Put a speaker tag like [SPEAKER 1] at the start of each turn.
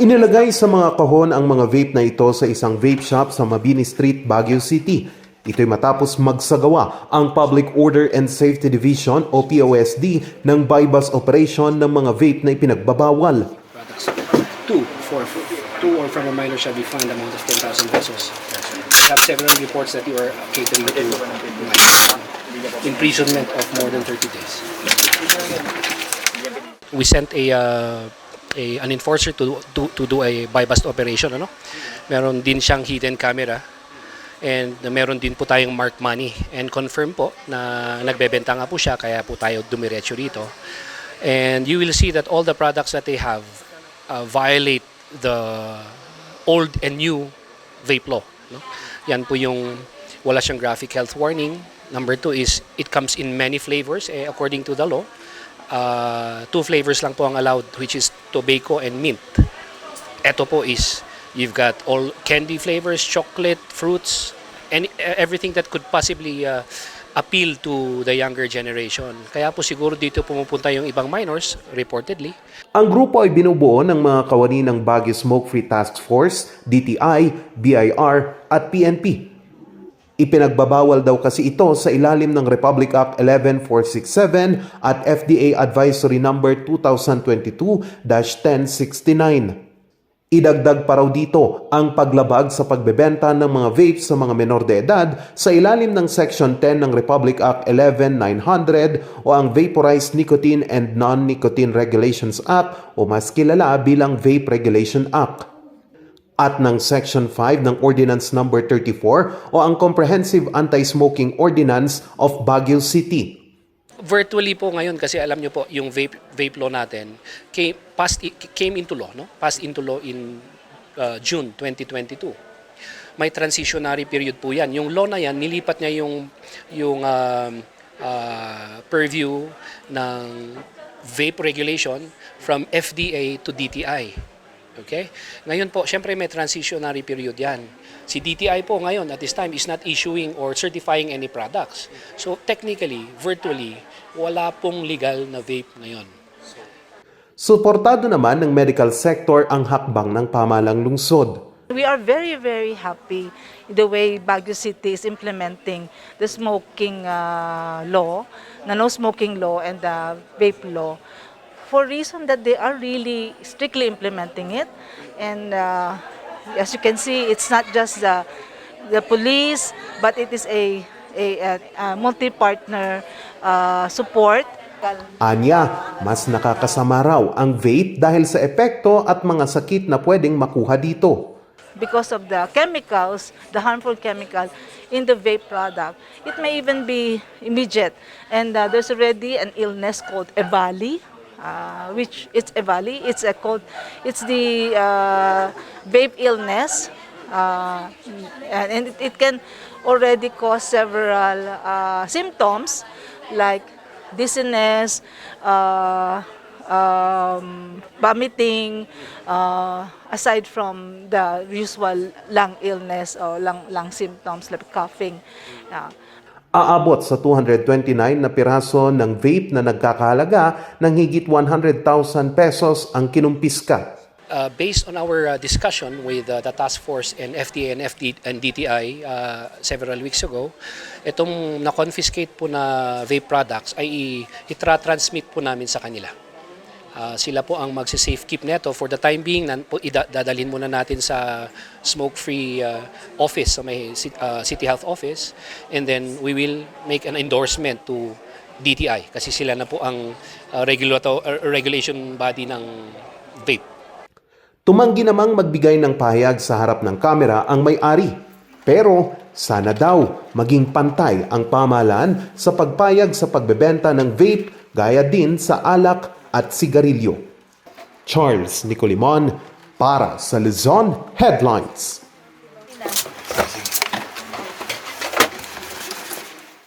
[SPEAKER 1] Inilagay sa mga kahon ang mga vape na ito sa isang vape shop sa Mabini Street, Baguio City. Ito'y matapos magsagawa ang Public Order and Safety Division o POSD ng bypass operation ng mga vape na ipinagbabawal.
[SPEAKER 2] Two, for two or from a minor shall be fined amount of 10,000 pesos. We have several reports that you are catering to minors. Imprisonment of more than 30 days. We sent a, uh, a an enforcer to, to to do a buy bust operation ano. Meron din siyang hidden camera and meron din po tayong mark money and confirm po na nagbebenta nga po siya kaya po tayo dumiretso rito. And you will see that all the products that they have uh, violate the old and new vape law. No? Yan po yung wala siyang graphic health warning. Number two is it comes in many flavors eh, according to the law. Uh, two flavors lang po ang allowed which is tobacco and mint. Ito po is you've got all candy flavors, chocolate, fruits, and everything that could possibly uh, appeal to the younger generation. Kaya po siguro dito pumupunta yung ibang minors reportedly.
[SPEAKER 1] Ang grupo ay binubuo ng mga kawani ng Baguio Smoke Free Task Force, DTI, BIR at PNP. Ipinagbabawal daw kasi ito sa ilalim ng Republic Act 11467 at FDA Advisory Number 2022-1069. Idagdag pa raw dito ang paglabag sa pagbebenta ng mga vape sa mga menor de edad sa ilalim ng Section 10 ng Republic Act 11900 o ang Vaporized Nicotine and Non-Nicotine Regulations Act o mas kilala bilang Vape Regulation Act at ng Section 5 ng Ordinance Number 34 o ang Comprehensive Anti-Smoking Ordinance of Baguio City.
[SPEAKER 2] virtually po ngayon kasi alam nyo po yung vape vape law natin came passed came into law no? Passed into law in uh, June 2022 may transitionary period po yan. Yung law na yan nilipat niya yung yung um, uh, purview ng vape regulation from FDA to DTI okay ngayon po syempre may transitionary period yan Si DTI po ngayon at this time is not issuing or certifying any products. So technically, virtually, wala pong legal na vape ngayon.
[SPEAKER 1] Suportado naman ng medical sector ang hakbang ng pamalang lungsod.
[SPEAKER 3] We are very, very happy the way Baguio City is implementing the smoking uh, law, the no smoking law and the vape law for reason that they are really strictly implementing it. And uh, as you can see, it's not just the, the police, but it is a, a, a, a multi-partner uh, support.
[SPEAKER 1] Anya, mas nakakasama raw ang vape dahil sa epekto at mga sakit na pwedeng makuha dito.
[SPEAKER 3] because of the chemicals, the harmful chemical in the vape product. It may even be immediate. And uh, there's already an illness called EVALI, uh, which it's EVALI. It's a called, it's the uh, vape illness, uh, and it, it can already cause several uh, symptoms like dizziness, uh, um, vomiting, uh, aside from the usual lung illness or lung, lung symptoms like coughing. Uh,
[SPEAKER 1] Aabot sa 229 na piraso ng vape na nagkakahalaga ng higit 100,000 pesos ang kinumpiska.
[SPEAKER 2] Uh, based on our uh, discussion with uh, the task force and FDA and, FD, and DTI uh, several weeks ago, itong na-confiscate po na vape products ay itra-transmit po namin sa kanila. Uh, sila po ang magsi-safe keep neto for the time being nan po dadalhin muna natin sa smoke-free uh, office sa may uh, City Health Office and then we will make an endorsement to DTI kasi sila na po ang uh, regulator uh, regulation body ng vape.
[SPEAKER 1] Tumanggi namang magbigay ng pahayag sa harap ng kamera ang may-ari. Pero sana daw maging pantay ang pamahalaan sa pagpayag sa pagbebenta ng vape gaya din sa alak at sigarilyo. Charles Nicolimon para sa Luzon Headlines.